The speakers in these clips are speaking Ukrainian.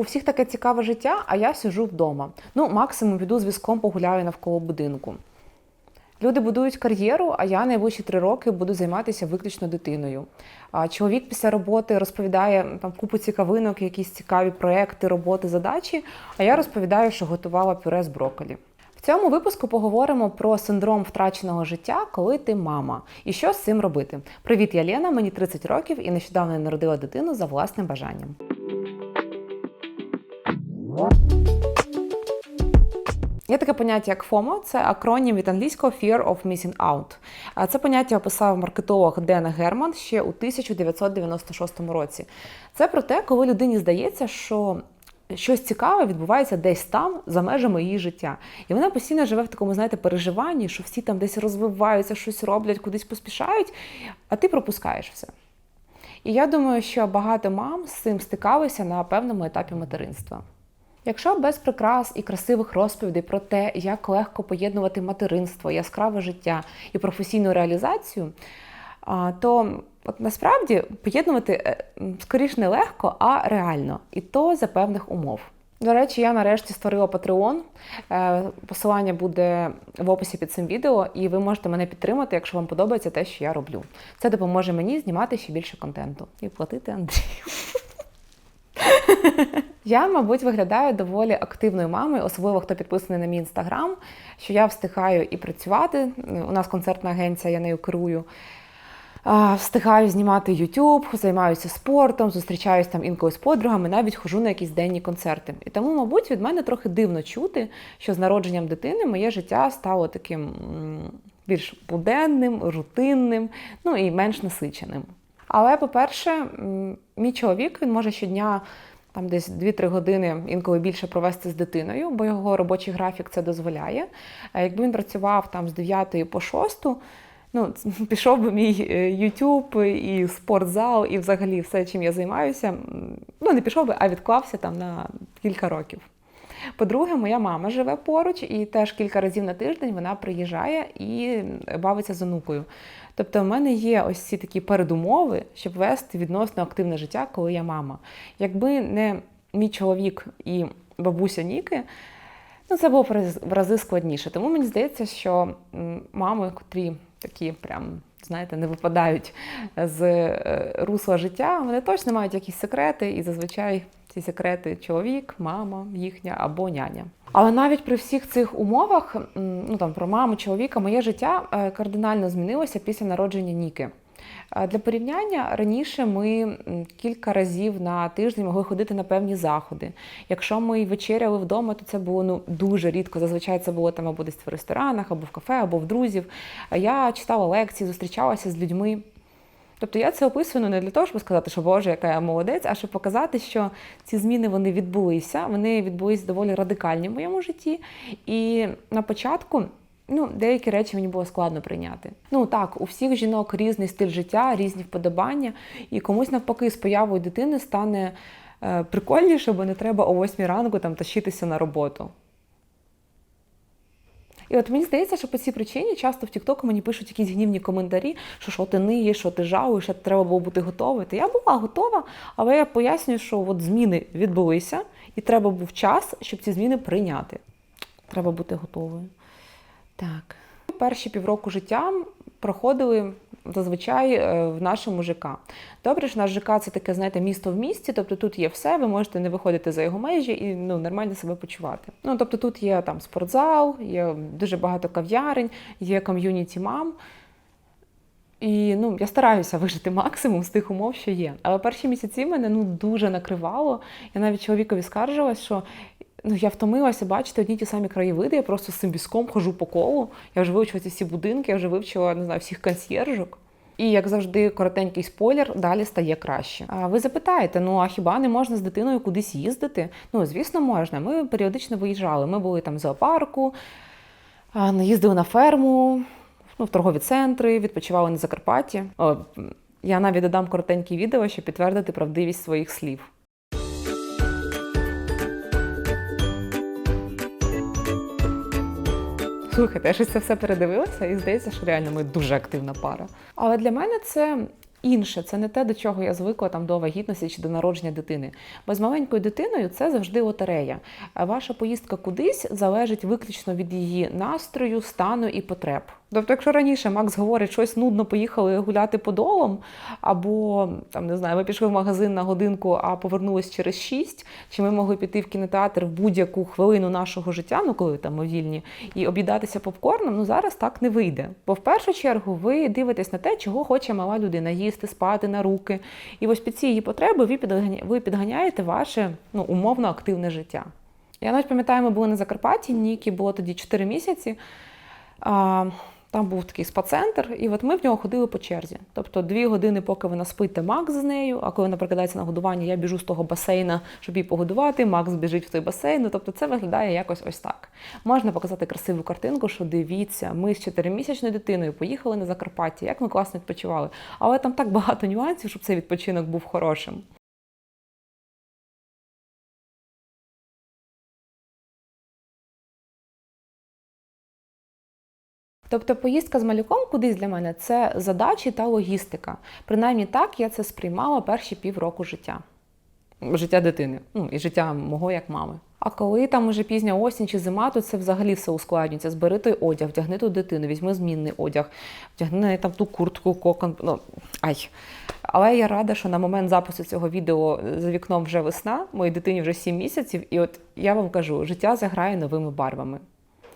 У всіх таке цікаве життя, а я сижу вдома. Ну, максимум піду з візком погуляю навколо будинку. Люди будують кар'єру, а я найближчі три роки буду займатися виключно дитиною. Чоловік після роботи розповідає там купу цікавинок, якісь цікаві проекти, роботи, задачі. А я розповідаю, що готувала пюре з брокколі. В цьому випуску поговоримо про синдром втраченого життя, коли ти мама, і що з цим робити. Привіт, я Лена, мені 30 років і нещодавно я народила дитину за власним бажанням. Є таке поняття як FOMO, це акронім від англійського Fear of Missing Out. Це поняття описав маркетолог Ден Герман ще у 1996 році. Це про те, коли людині здається, що щось цікаве відбувається десь там, за межами її життя. І вона постійно живе в такому, знаєте, переживанні, що всі там десь розвиваються, щось роблять, кудись поспішають, а ти пропускаєш все. І я думаю, що багато мам з цим стикалися на певному етапі материнства. Якщо без прикрас і красивих розповідей про те, як легко поєднувати материнство, яскраве життя і професійну реалізацію, то от насправді поєднувати е, скоріш не легко, а реально, і то за певних умов. До речі, я нарешті створила Patreon. Е, Посилання буде в описі під цим відео, і ви можете мене підтримати, якщо вам подобається те, що я роблю. Це допоможе мені знімати ще більше контенту і платити Андрію. Я, мабуть, виглядаю доволі активною мамою, особливо хто підписаний на мій інстаграм, що я встигаю і працювати. У нас концертна агенція, я нею керую. Встигаю знімати YouTube, займаюся спортом, зустрічаюсь там інколи з подругами, навіть хожу на якісь денні концерти. І тому, мабуть, від мене трохи дивно чути, що з народженням дитини моє життя стало таким більш буденним, рутинним, ну і менш насиченим. Але, по-перше, мій чоловік він може щодня там десь 2-3 години інколи більше провести з дитиною, бо його робочий графік це дозволяє. Якби він працював там з 9 по 6, ну, пішов би мій е, YouTube і спортзал, і взагалі все, чим я займаюся. Ну, не пішов би, а відклався там на кілька років. По-друге, моя мама живе поруч, і теж кілька разів на тиждень вона приїжджає і бавиться з онукою. Тобто, в мене є ось ці такі передумови, щоб вести відносно активне життя, коли я мама. Якби не мій чоловік і бабуся Ніки, ну це було в рази складніше. Тому мені здається, що мами, котрі такі прям. Знаєте, не випадають з е, русла життя, вони точно мають якісь секрети, і зазвичай ці секрети чоловік, мама їхня або няня. Але навіть при всіх цих умовах, ну там про маму, чоловіка, моє життя е, кардинально змінилося після народження Ніки. Е, Для порівняння раніше ми кілька разів на тиждень могли ходити на певні заходи. Якщо ми вечеряли вдома, то це було ну дуже рідко. Зазвичай це було там або десь в ресторанах, або в кафе, або в друзів. Я читала лекції, зустрічалася з людьми. Тобто я це описую ну, не для того, щоб сказати, що Боже, яка я молодець, а щоб показати, що ці зміни вони відбулися. Вони відбулись доволі радикальні в моєму житті. І на початку. Ну, деякі речі мені було складно прийняти. Ну так, у всіх жінок різний стиль життя, різні вподобання, і комусь навпаки з появою дитини стане е, прикольніше, бо не треба о 8 ранку там тащитися на роботу. І от мені здається, що по цій причині часто в Тікток мені пишуть якісь гнівні коментарі, що що ти ниєш, що ти жалуєш, що треба було бути готовою. То я була готова, але я пояснюю, що от зміни відбулися, і треба був час, щоб ці зміни прийняти. Треба бути готовою. Так. Перші півроку життя проходили зазвичай е, в нашому ЖК. Добре, що наш ЖК це таке, знаєте, місто в місті, тобто тут є все, ви можете не виходити за його межі і ну, нормально себе почувати. Ну, тобто тут є там спортзал, є дуже багато кав'ярень, є ком'юніті мам. І ну, я стараюся вижити максимум з тих умов, що є. Але перші місяці мене ну, дуже накривало. Я навіть чоловікові скаржилась, що ну, я втомилася бачити одні ті самі краєвиди, я просто з цим біском хожу по колу. Я вже вивчила ці всі будинки, я вже вивчила не знаю, всіх консьєржок. І як завжди, коротенький спойлер, далі стає краще. А ви запитаєте, ну а хіба не можна з дитиною кудись їздити? Ну, звісно, можна. Ми періодично виїжджали. Ми були там в зоопарку, їздили на ферму, ну, в торгові центри, відпочивали на Закарпатті. О, я навіть додам коротеньке відео, щоб підтвердити правдивість своїх слів. Слухайте, я щось це все передивилася і здається, що реально ми дуже активна пара. Але для мене це інше, це не те, до чого я звикла там до вагітності чи до народження дитини. Бо з маленькою дитиною це завжди лотерея. Ваша поїздка кудись залежить виключно від її настрою, стану і потреб. Тобто, якщо раніше Макс говорить, щось нудно поїхали гуляти подолом, або там не знаю, ми пішли в магазин на годинку, а повернулись через шість, чи ми могли піти в кінотеатр в будь-яку хвилину нашого життя, ну коли там ми вільні, і обідатися попкорном, ну зараз так не вийде. Бо в першу чергу ви дивитесь на те, чого хоче мала людина їсти, спати на руки. І ось під ці її потреби ви ви підганяєте ваше ну, умовно активне життя. Я навіть пам'ятаю, ми були на Закарпатті, Нікі було тоді 4 місяці. А, там був такий спа-центр, і от ми в нього ходили по черзі. Тобто дві години, поки вона спить, це Макс з нею, а коли вона прокидається на годування, я біжу з того басейна, щоб її погодувати. Макс біжить в той басейн. Ну, тобто це виглядає якось ось так. Можна показати красиву картинку, що дивіться, ми з чотиримісячною дитиною поїхали на Закарпаття, як ми класно відпочивали. Але там так багато нюансів, щоб цей відпочинок був хорошим. Тобто поїздка з малюком кудись для мене це задачі та логістика. Принаймні так я це сприймала перші півроку життя. Життя дитини, ну і життя мого як мами. А коли там уже пізня осінь чи зима, то це взагалі все ускладнюється. Збери той одяг, вдягни ту дитину, візьми змінний одяг, вдягни там ту куртку, кокон. Ну, ай. Але я рада, що на момент запису цього відео за вікном вже весна, моїй дитині вже 7 місяців, і от я вам кажу, життя заграє новими барвами.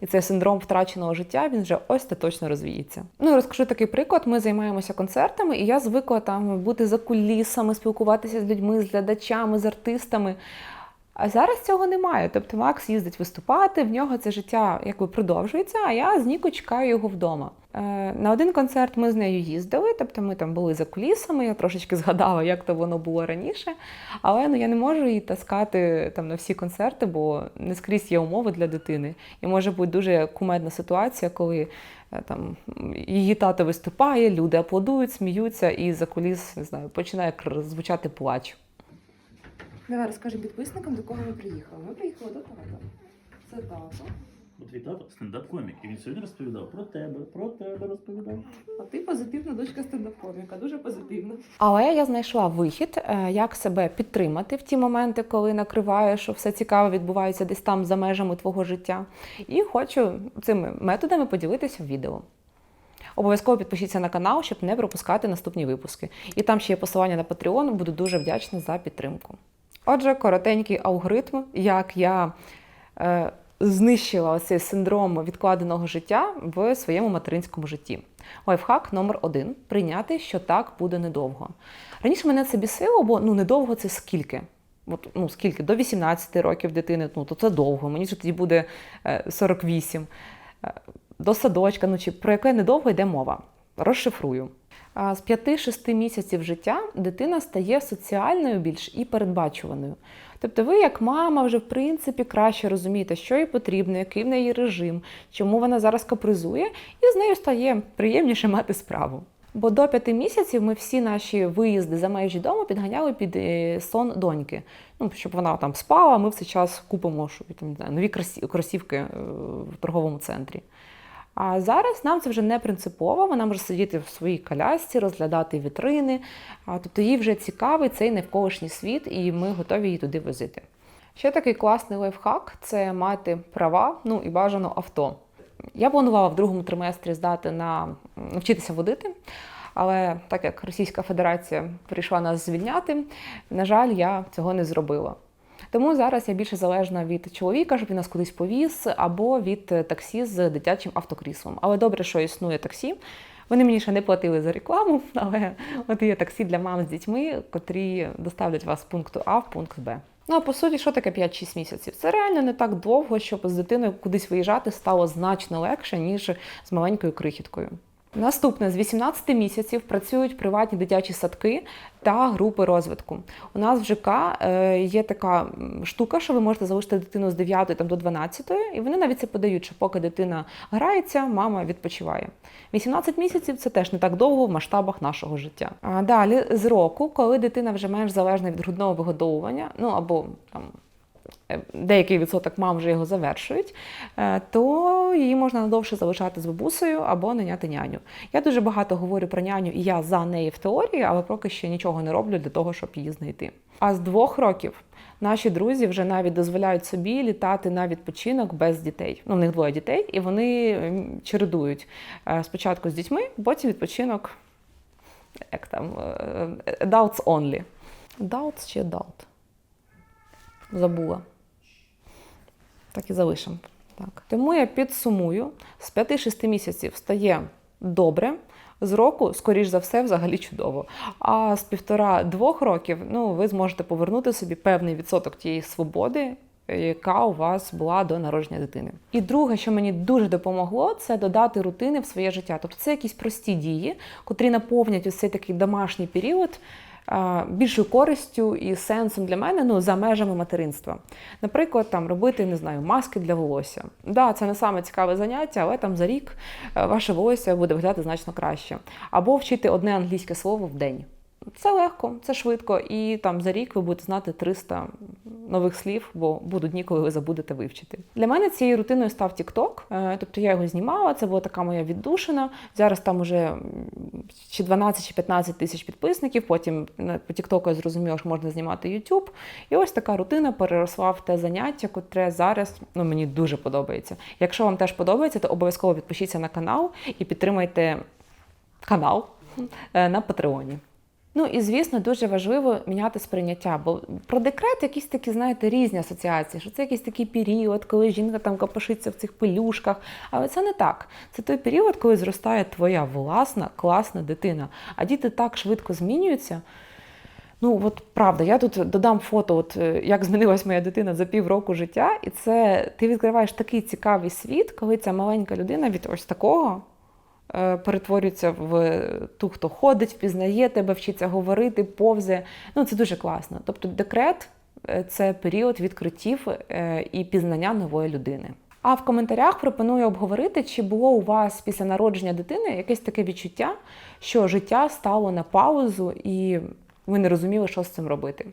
І цей синдром втраченого життя він вже остаточно розвіється. Ну розкажу такий приклад. Ми займаємося концертами, і я звикла там бути за кулісами, спілкуватися з людьми, з глядачами, з артистами. А зараз цього немає. Тобто Макс їздить виступати, в нього це життя якби продовжується, а я з Ніко чекаю його вдома. Е, на один концерт ми з нею їздили, тобто ми там були за кулісами, я трошечки згадала, як то воно було раніше. Але ну, я не можу її таскати там на всі концерти, бо не скрізь є умови для дитини. І може бути дуже кумедна ситуація, коли е, там її тато виступає, люди аплодують, сміються, і за куліс не знаю, починає звучати плач. Давай розкажи підписникам, до кого ми приїхали. Ми приїхали до тата. Це тато. От твій тато стендап-комік, і він сьогодні розповідав про тебе, про тебе розповідав. А ти позитивна дочка стендап-коміка, дуже позитивна. Але я знайшла вихід, е, як себе підтримати в ті моменти, коли накриває, що все цікаве відбувається десь там за межами твого життя. І хочу цими методами поділитися в відео. Обов'язково підпишіться на канал, щоб не пропускати наступні випуски. І там ще є посилання на Patreon, буду дуже вдячна за підтримку. Отже, коротенький алгоритм, як я е, знищила цей синдром відкладеного життя в своєму материнському житті. Лайфхак номер один прийняти, що так буде недовго. Раніше мене це бісило, бо ну недовго це скільки? От, ну, скільки? До 18 років дитини, ну то це довго. Мені ж тоді буде е, 48. Е, До садочка, ну чи про яке недовго йде мова? Розшифрую. З 5-6 місяців життя дитина стає соціальною більш і передбачуваною. Тобто ви, як мама, вже в принципі краще розумієте, що їй потрібно, який в неї режим, чому вона зараз капризує, і з нею стає приємніше мати справу. Бо до п'яти місяців ми всі наші виїзди за межі дому підганяли під е, сон доньки. Ну, щоб вона там спала, ми в цей час купимо що, там, не знаю, нові кросі- кросівки е, в торговому центрі. А зараз нам це вже не принципово, вона може сидіти в своїй колясці, розглядати вітрини. Тобто їй вже цікавий цей навколишній світ, і ми готові її туди возити. Ще такий класний лайфхак це мати права, ну і бажано авто. Я планувала в другому триместрі здати на навчитися водити, але так як Російська Федерація прийшла нас звільняти, на жаль, я цього не зробила. Тому зараз я більше залежна від чоловіка, щоб він нас кудись повіз, або від е, таксі з дитячим автокріслом. Але добре, що існує таксі. Вони мені ще не платили за рекламу, але от є таксі для мам з дітьми, котрі доставлять вас з пункту А в пункт Б. Ну а по суті, що таке 5-6 місяців? Це реально не так довго, щоб з дитиною кудись виїжджати стало значно легше, ніж з маленькою крихіткою. Наступне з 18 місяців працюють приватні дитячі садки та групи розвитку. У нас в ЖК е, є така штука, що ви можете залишити дитину з 9 там, до 12, і вони навіть це подають, що поки дитина грається, мама відпочиває. 18 місяців це теж не так довго в масштабах нашого життя. А далі з року, коли дитина вже менш залежна від грудного вигодовування, ну або там деякий відсоток мам вже його завершують, е, то її можна надовше залишати з бабусею або наняти няню. Я дуже багато говорю про няню, і я за неї в теорії, але поки що нічого не роблю для того, щоб її знайти. А з двох років наші друзі вже навіть дозволяють собі літати на відпочинок без дітей. Ну, в них двоє дітей, і вони чередують е, спочатку з дітьми, потім відпочинок як там, е, adults only. Adults чи adult? Забула. Так і залишимо. Так. Тому я підсумую, з 5-6 місяців стає добре, з року, скоріш за все, взагалі чудово. А з півтора-двох років ну, ви зможете повернути собі певний відсоток тієї свободи, яка у вас була до народження дитини. І друге, що мені дуже допомогло, це додати рутини в своє життя. Тобто це якісь прості дії, котрі наповнять ось цей такий домашній період більшою користю і сенсом для мене ну, за межами материнства. Наприклад, там робити не знаю, маски для волосся. Да, це не саме цікаве заняття, але там за рік е, ваше волосся буде виглядати значно краще. Або вчити одне англійське слово в день. Це легко, це швидко, і там за рік ви будете знати 300 нових слів, бо будуть дні, коли ви забудете вивчити. Для мене цією рутиною став TikTok, е, тобто я його знімала, це була така моя віддушина. Зараз там уже чи 12 чи 15 тисяч підписників. Потім по TikTok я зрозуміла, що можна знімати YouTube. І ось така рутина переросла в те заняття, котре зараз ну, мені дуже подобається. Якщо вам теж подобається, то обов'язково підпишіться на канал і підтримайте канал е, на Патреоні. Ну і звісно, дуже важливо міняти сприйняття, бо про декрет якісь такі, знаєте, різні асоціації, що це якийсь такий період, коли жінка там копошиться в цих пелюшках. Але це не так. Це той період, коли зростає твоя власна класна дитина. А діти так швидко змінюються. Ну, от правда, я тут додам фото, от е, як змінилась моя дитина за півроку життя, і це ти відкриваєш такий цікавий світ, коли ця маленька людина від ось такого перетворюється в ту, хто ходить, впізнає тебе, вчиться говорити, повзе. Ну, це дуже класно. Тобто, декрет е, це період відкриттів е, і пізнання нової людини. А в коментарях пропоную обговорити, чи було у вас після народження дитини якесь таке відчуття, що життя стало на паузу, і ви не розуміли, що з цим робити.